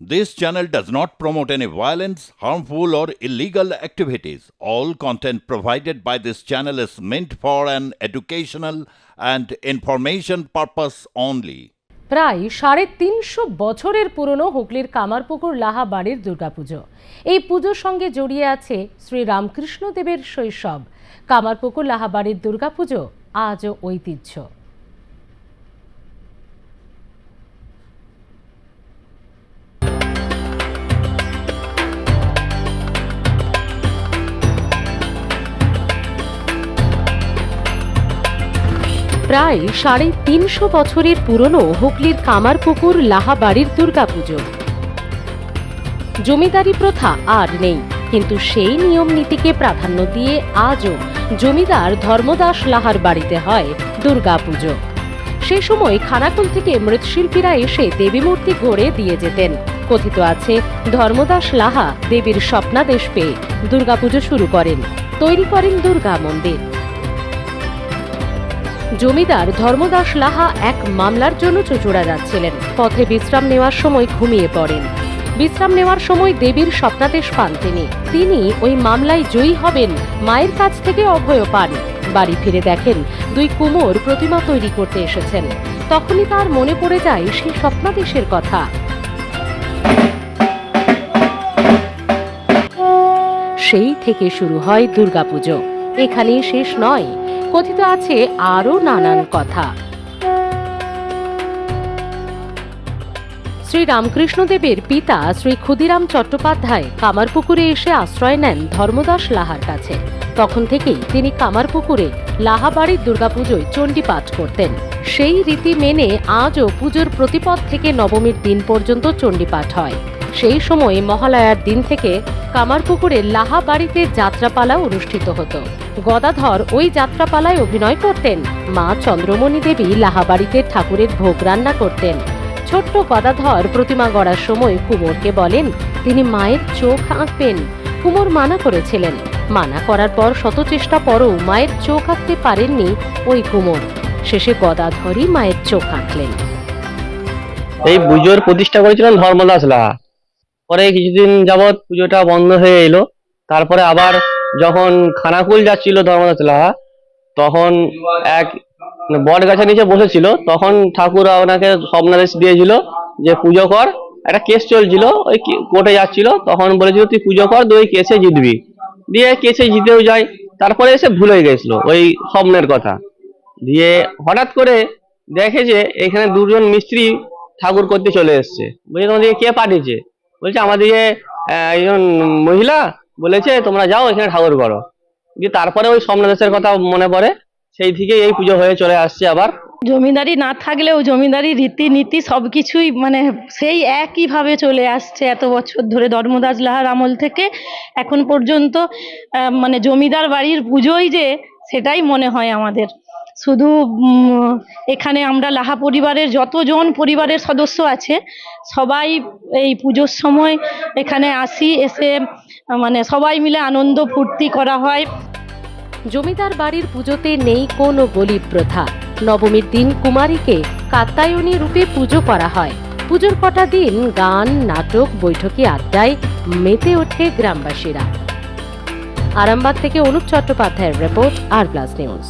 This channel does not promote any violence, harmful, or illegal activities. All content provided by this channel is meant for an educational and information purpose only. প্রায় সাড়ে তিনশো বছরের পুরনো হুগলির কামারপুকুর লাহা বাড়ির দুর্গাপুজো এই পুজোর সঙ্গে জড়িয়ে আছে শ্রী রামকৃষ্ণ দেবের শৈশব কামারপুকুর লাহা বাড়ির দুর্গাপুজো আজও ঐতিহ্য প্রায় সাড়ে তিনশো বছরের পুরনো হুগলির কামারপুকুর লাহা বাড়ির দুর্গাপুজো। জমিদারি প্রথা আর নেই, কিন্তু সেই নিয়ম নীতিকে প্রাধান্য দিয়ে আজও জমিদার ধর্মদাস লাহার বাড়িতে হয় দুর্গাপুজো। সে সময় খানাকুল থেকে মৃৎশিল্পীরা এসে দেবী মূর্তি গড়ে দিয়ে যেতেন। কথিত আছে, ধর্মদাস লাহা দেবীর স্বপ্নাদেশ পেয়ে দুর্গাপুজো শুরু করেন। তৈরি করেন দুর্গা মন্দির। জমিদার ধর্মদাস লাহা এক মামলার জন্য চুচুড়া যাচ্ছিলেন। পথে বিশ্রাম নেওয়ার সময় ঘুমিয়ে পড়েন। বিশ্রাম নেওয়ার সময় দেবীর স্বপ্নাদেশ পান তিনি। তিনি ওই মামলায় জয়ী হবেন, মায়ের কাছ থেকে অভয় পান। বাড়ি ফিরে দেখেন, দুই কুমোর প্রতিমা তৈরি করতে এসেছেন। তখনই তার মনে পড়ে যায় সেই স্বপ্নাদেশের কথা। সেই থেকে শুরু হয় দুর্গাপুজো। এখানেই শেষ নয়। কথিত আছে আরও নানান কথা। শ্রী রামকৃষ্ণদেবের পিতা শ্রী ক্ষুদিরাম চট্টোপাধ্যায় কামারপুকুরে এসে আশ্রয় নেন ধর্মদাস লাহার কাছে। তখন থেকেই তিনি কামারপুকুরে লাহাবাড়ির দুর্গাপুজোয় চণ্ডী পাঠ করতেন। সেই রীতি মেনে আজও পুজোর প্রতিপদ থেকে নবমীর দিন পর্যন্ত চণ্ডী পাঠ হয়। সেই সময় মহালয়ার দিন থেকে কামারপুকুরে লাহা বাড়িতে যাত্রাপালা অনুষ্ঠিত হতো। গদাধর ওই যাত্রাপালায় অভিনয় করতেন। মা চন্দ্রমণি দেবী লাহাবাড়িতে ঠাকুরের ভোগ রান্না করতেন। ছোট্ট গদাধর প্রতিমা গড়ার সময় কুমোরকে বলেন, তিনি মায়ের চোখ আঁকবেন। কুমোর মানা করেছিলেন। মানা করার পর শত চেষ্টা পরও মায়ের চোখ আঁকতে পারেননি ওই কুমোর। শেষে গদাধরই মায়ের চোখ আঁকলেন। এই পুজোর প্রতিষ্ঠা করেছিলেন ধর্মদাস লাহা। পরে কিছুদিন যাবৎ পুজোটা বন্ধ হয়ে এলো। তারপরে আবার যখন খানাকুল যাচ্ছিল ধর্মদাস লাহা তখন এক বট গাছের নিচে বসেছিল। তখন ঠাকুর ওনাকে স্বপ্নাদেশ দিয়েছিল যে, পুজো কর। একটা কেস চলছিল, ওই কোর্টে যাচ্ছিল। তখন বলেছিল, তুই পুজো কর ওই কেসে জিতবি। দিয়ে কেসে জিতেও যায়। তারপরে এসে ভুলে গেছিল ওই স্বপ্নের কথা। দিয়ে হঠাৎ করে দেখে যে, এখানে দুজন মিস্ত্রি ঠাকুর করতে চলে এসছে। বলছে, তোমাদেরকে কে পাঠিয়েছে? বলছে আমাদেরকে একজন মহিলা বলেছে, তোমরা যাও, এখানে ঠাকুর করো। দিয়ে তারপরে ওই স্বপ্নদেশের কথা মনে পড়ে, সেই থেকে এই পুজো হয়ে চলে আসছে আবার। জমিদারি না থাকলেও জমিদারি, রীতিনীতি সব কিছুই মানে সেই একইভাবে চলে আসছে এত বছর ধরে ধর্মদাস লাহার আমল থেকে। এখন পর্যন্ত মানে জমিদার বাড়ির পুজোই যে সেটাই মনে হয় আমাদের। শুধু এখানে আমরা লাহা পরিবারের যতজন পরিবারের সদস্য আছে, সবাই এই পুজোর সময় এখানে আসি, এসে মানে সবাই মিলে আনন্দ ফুর্তি করা হয়। জমিদার বাড়ির পুজোতে নেই কোনো বলি প্রথা। নবমীর দিন কুমারীকে কাত্তায়নী রূপে পুজো করা হয়। পুজোর কটা দিন গান, নাটক, বৈঠকি আড্ডায় মেতে ওঠে গ্রামবাসীরা। আরামবাগ থেকে অনুপ চট্টোপাধ্যায়ের রিপোর্ট, আর প্লাস নিউজ।